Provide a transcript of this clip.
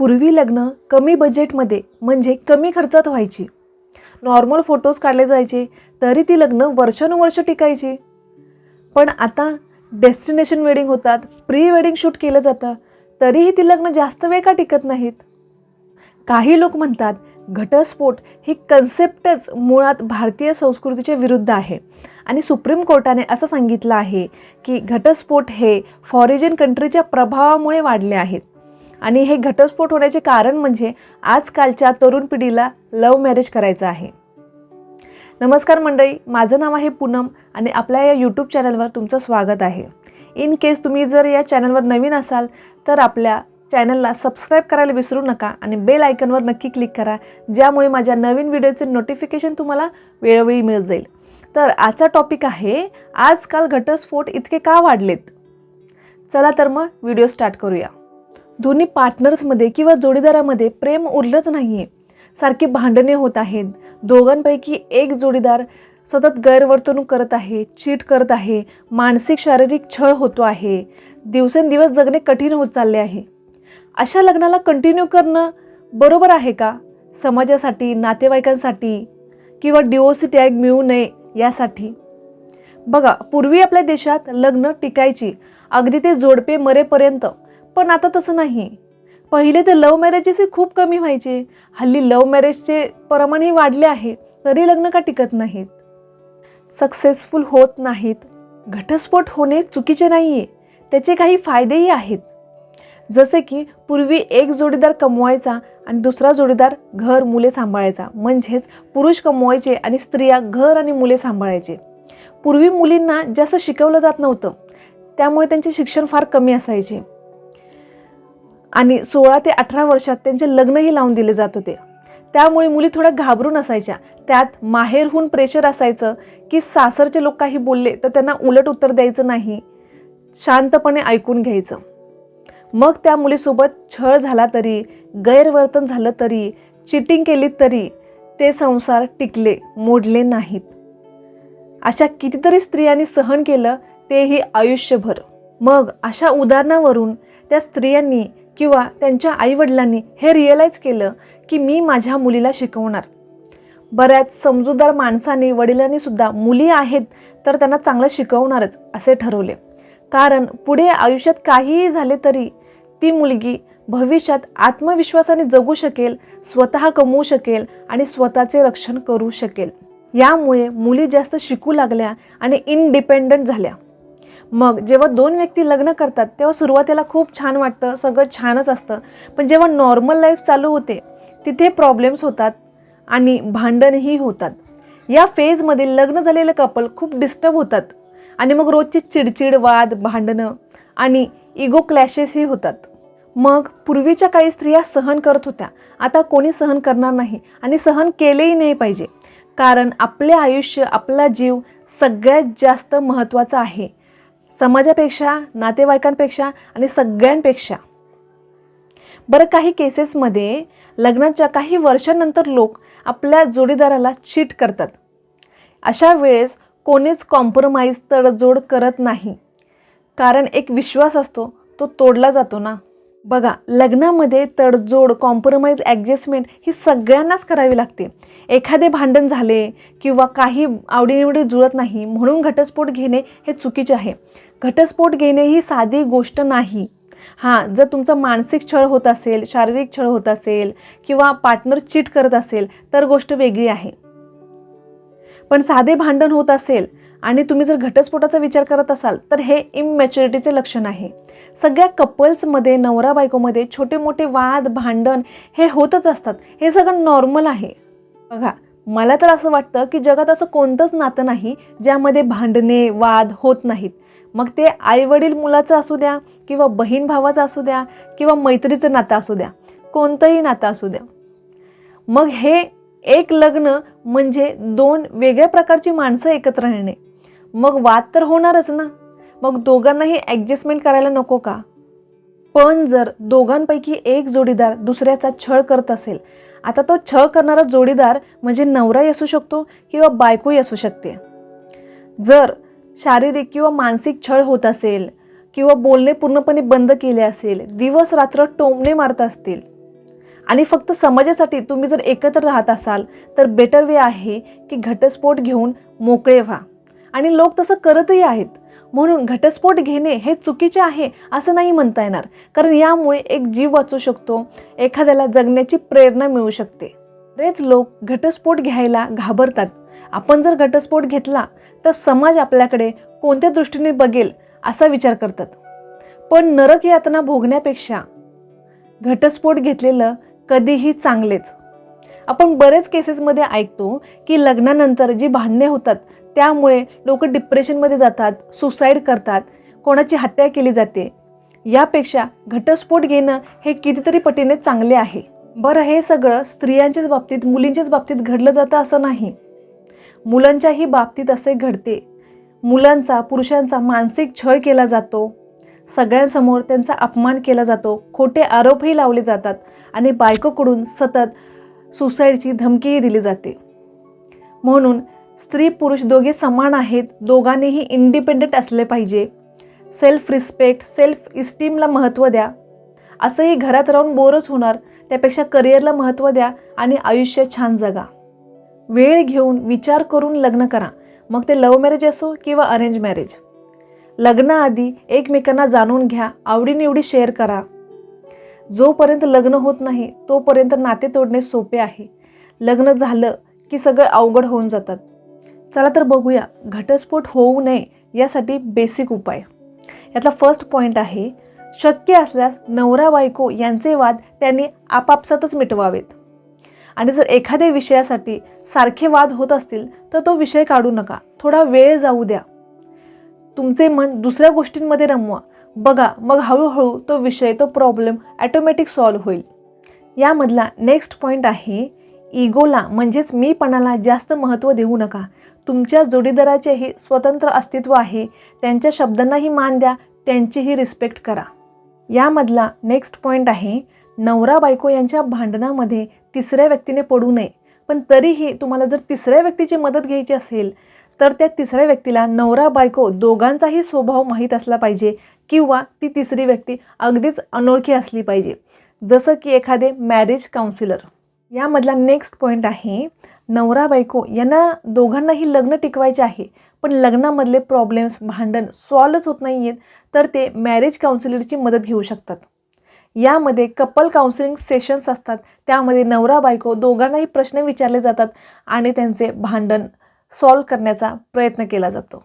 पूर्वी लग्न कमी बजेटमध्ये म्हणजे कमी खर्चात व्हायची. नॉर्मल फोटोज काढले जायचे तरी ती लग्न वर्षानुवर्ष टिकायची. पण आता डेस्टिनेशन वेडिंग होतात प्री वेडिंग शूट केलं जातं तरीही ती लग्न जास्त वेळ का टिकत नाहीत? काही लोक म्हणतात घटस्फोट ही कन्सेप्टच मुळात भारतीय संस्कृतीच्या विरुद्ध आहे. आणि सुप्रीम कोर्टाने असं सांगितलं आहे की घटस्फोट हे फॉरेजन कंट्रीच्या प्रभावामुळे वाढले आहेत. आणि हे घटस्फोट होण्याचे कारण म्हणजे आजकालच्या तरुण पिढीला लव्ह मॅरेज करायचं आहे. नमस्कार मंडळी माझं नाव आहे पूनम आणि आपल्या या यूट्यूब चॅनलवर तुमचं स्वागत आहे. इन केस तुम्ही जर या चॅनलवर नवीन असाल तर आपल्या चॅनलला सबस्क्राईब करायला विसरू नका आणि बेल आयकनवर नक्की क्लिक करा ज्यामुळे माझ्या नवीन व्हिडिओचे नोटिफिकेशन तुम्हाला वेळोवेळी मिळत जाईल. तर आजचा टॉपिक आहे आजकाल घटस्फोट इतके का वाढलेत? चला तर मग व्हिडिओ स्टार्ट करूया. दोन्ही पार्टनर्समध्ये किंवा जोडीदारामध्ये प्रेम उरलंच नाही आहे सारखी भांडणे होत आहेत. दोघांपैकी एक जोडीदार सतत गैरवर्तणूक करत आहे चीट करत आहे मानसिक शारीरिक छळ होतो आहे. दिवसेंदिवस जगणे कठीण होत चालले आहे. अशा लग्नाला कंटिन्यू करणं बरोबर आहे का? समाजासाठी नातेवाईकांसाठी किंवा डिओसी टॅग मिळू नये यासाठी? बघा पूर्वी आपल्या देशात लग्न टिकायची. अगदी ते जोडपे मरेपर्यंत पण आता तसं नाही. पहिले तर लव्ह मॅरेजेसही खूप कमी व्हायचे. हल्ली लव्ह मॅरेजचे प्रमाणही वाढले आहे तरी लग्न का टिकत नाहीत? सक्सेसफुल होत नाहीत. घटस्फोट होणे चुकीचे नाही आहे त्याचे काही फायदेही आहेत. जसे की पूर्वी एक जोडीदार कमवायचा आणि दुसरा जोडीदार घर मुले सांभाळायचा. म्हणजेच पुरुष कमवायचे आणि स्त्रिया घर आणि मुले सांभाळायचे. पूर्वी मुलींना जास्त शिकवलं जात नव्हतं. त्यामुळे त्यांचे शिक्षण फार कमी असायचे. आणि सोळा ते अठरा वर्षात त्यांचे लग्नही लावून दिले जात होते. त्यामुळे मुली थोड्या घाबरून असायच्या. त्यात माहेरहून प्रेशर असायचं की सासरचे लोक काही बोलले तर त्यांना उलट उत्तर द्यायचं नाही. शांतपणे ऐकून घ्यायचं. मग त्या मुलीसोबत छळ झाला तरी गैरवर्तन झालं तरी चिटिंग केली तरी ते संसार टिकले मोडले नाहीत. अशा कितीतरी स्त्रियांनी सहन केलं तेही आयुष्यभर. मग अशा उदाहरणावरून त्या स्त्रियांनी किंवा त्यांच्या आईवडिलांनी हे रिअलाईज केलं की मी माझ्या मुलीला शिकवणार. बऱ्याच समजूदार माणसांनी वडिलांनी सुद्धा मुली आहेत तर त्यांना चांगलं शिकवणारच असे ठरवले. कारण पुढे आयुष्यात काहीही झाले तरी ती मुलगी भविष्यात आत्मविश्वासाने जगू शकेल स्वतः कमवू शकेल आणि स्वतःचे रक्षण करू शकेल. यामुळे मुली जास्त शिकू लागल्या आणि इनडिपेंडंट झाल्या. मग जेव्हा दोन व्यक्ती लग्न करतात तेव्हा सुरुवातीला खूप छान वाटतं सगळं छानच असतं. पण जेव्हा नॉर्मल लाईफ चालू होते तिथे प्रॉब्लेम्स होतात आणि भांडणही होतात. या फेजमध्ये लग्न झालेलं कपल खूप डिस्टर्ब होतात आणि मग रोजची चिडचिड वाद भांडणं आणि इगो क्लॅशेसही होतात. मग पूर्वीच्या काळी स्त्रिया सहन करत होत्या. आता कोणी सहन करणार नाही आणि सहन केलेही नाही पाहिजे. कारण आपले आयुष्य आपला जीव सगळ्यात जास्त महत्त्वाचा आहे. समाजापेक्षा नातेवाईकांपेक्षा आणि सगळ्यांपेक्षा. बरं काही केसेसमध्ये लग्नाच्या काही वर्षांनंतर लोक आपल्या जोडीदाराला चीट करतात. अशा वेळेस कोणीच कॉम्प्रोमाइज तडजोड करत नाही. कारण एक विश्वास असतो तो तोडला जातो ना. बघा लग्नामध्ये तडजोड कॉम्प्रोमाइज ॲडजस्टमेंट ही सगळ्यांनाच करावी लागते. एखादे भांडण झाले किंवा काही आवडीनिवडी जुळत नाही म्हणून घटस्फोट घेणे हे चुकीचे आहे. घटस्फोट घेणे ही साधी गोष्ट नाही. हां जर तुमचा मानसिक छळ होत असेल शारीरिक छळ होत असेल किंवा पार्टनर चीट करत असेल तर गोष्ट वेगळी आहे. पण साधे भांडण होत असेल आणि तुम्ही जर घटस्फोटाचा विचार करत असाल तर हे इमॅच्युरिटीचे लक्षण आहे. सगळ्या कपल्समध्ये नवरा बायकोमध्ये छोटे मोठे वाद भांडण हे होतच असतात. हे सगळं नॉर्मल आहे. बघा मला तर असं वाटतं की जगात असं कोणतंच नातं नाही ज्यामध्ये भांडणे वाद होत नाहीत. मग ते आईवडील मुलाचं असू द्या किंवा बहीण भावाचं असू द्या किंवा मैत्रीचं नातं असू द्या कोणतंही नातं असू द्या. मग हे एक लग्न म्हणजे दोन वेगळ्या प्रकारची माणसं एकत्र राहणे मग वाद तर होणारच ना? मग दोघांनाही ॲडजस्टमेंट करायला नको का? पण जर दोघांपैकी एक जोडीदार दुसऱ्याचा छळ करत असेल आता तो छळ करणारा जोडीदार म्हणजे नवराही असू शकतो किंवा बायकोही असू शकते. जर शारीरिक किंवा मानसिक छळ होत असेल किंवा बोलणे पूर्णपणे बंद केले असेल दिवस रात्र टोमणे मारत असतील. आणि फक्त समाजासाठी तुम्ही जर एकत्र राहत असाल तर बेटर वे आहे की घटस्फोट घेऊन मोकळे व्हा. आणि लोक तसं करतही आहेत. म्हणून घटस्फोट घेणे हे चुकीचे आहे असं नाही म्हणता येणार. कारण यामुळे एक जीव वाचू शकतो एखाद्याला जगण्याची प्रेरणा मिळू शकते. बरेच लोक घटस्फोट घ्यायला घाबरतात. आपण जर घटस्फोट घेतला तर समाज आपल्याकडे कोणत्या दृष्टीने बघेल असा विचार करतात. पण नरक यातना भोगण्यापेक्षा घटस्फोट घेतलेलं कधीही चांगलेच. आपण बरेच केसेसमध्ये ऐकतो की लग्नानंतर जी भांडणे होतात त्यामुळे लोक डिप्रेशनमध्ये जातात सुसाईड करतात कोणाची हत्या केली जाते. यापेक्षा घटस्फोट घेणं हे कितीतरी पटीने चांगले आहे. बरं हे सगळं स्त्रियांच्याच बाबतीत मुलींच्याच बाबतीत घडलं जातं असं नाही. मुलांच्याही बाबतीत असे घडते. मुलांचा पुरुषांचा मानसिक छळ केला जातो. सगळ्यांसमोर त्यांचा अपमान केला जातो. खोटे आरोपही लावले जातात आणि बायकोकडून सतत सुसाईडची धमकीही दिली जाते. म्हणून स्त्री पुरुष दोघे समान आहेत. दोघांनीही इंडिपेंडेंट असले पाहिजे. सेल्फ रिस्पेक्ट सेल्फ इस्टीमला महत्त्व द्या. असंही घरात राहून बोरच होणार. त्यापेक्षा करिअरला महत्त्व द्या आणि आयुष्य छान जगा. वेळ घेऊन विचार करून लग्न करा. मग ते लव्ह मॅरेज असो किंवा अरेंज मॅरेज लग्नाआधी एकमेकांना जाणून घ्या आवडीनिवडी शेअर करा. जोपर्यंत लग्न होत नाही तोपर्यंत नाते तोडणे सोपे आहे. लग्न झालं की सगळं अवघड होऊन जातात. चला तर बघूया घटस्फोट होऊ नये यासाठी बेसिक उपाय. यातला फर्स्ट पॉईंट आहे शक्य असल्यास नवरा बायको यांचे वाद त्यांनी आपापसातच मिटवावेत. आणि जर एखाद्या विषयासाठी सारखे वाद होत असतील तर तो विषय काढू नका. थोडा वेळ जाऊ द्या. तुमचे मन दुसऱ्या गोष्टींमध्ये रमवा. बघा मग हळूहळू तो विषय तो प्रॉब्लेम ॲटोमॅटिक सॉल्व्ह होईल. यामधला नेक्स्ट पॉईंट आहे इगोला म्हणजेच मीपणाला जास्त महत्त्व देऊ नका. तुमच्या जोडीदाराचेही स्वतंत्र अस्तित्व आहे त्यांच्या शब्दांनाही मान द्या त्यांचीही रिस्पेक्ट करा. यामधला नेक्स्ट पॉईंट आहे नवरा बायको यांच्या भांडणामध्ये तिसऱ्या व्यक्तीने पडू नये. पण तरीही तुम्हाला जर तिसऱ्या व्यक्तीची मदत घ्यायची असेल तर त्या तिसऱ्या व्यक्तीला नवरा बायको दोघांचाही स्वभाव माहीत असला पाहिजे किंवा ती तिसरी व्यक्ती अगदीच अनोळखी असली पाहिजे. जसं की एखादे मॅरेज काउन्सिलर यामधला नेक्स्ट पॉईंट आहे नवरा बायको यांना दोघांनाही लग्न टिकवायचे आहे पण लग्नामधले प्रॉब्लेम्स भांडण सॉल्वच होत नाही आहेत तर ते मॅरेज काउन्सिलरची मदत घेऊ शकतात. यामध्ये कपल काउन्सिलिंग सेशन्स असतात. त्यामध्ये नवरा बायको दोघांनाही प्रश्न विचारले जातात आणि त्यांचे भांडण सॉल्व करण्याचा प्रयत्न केला जातो.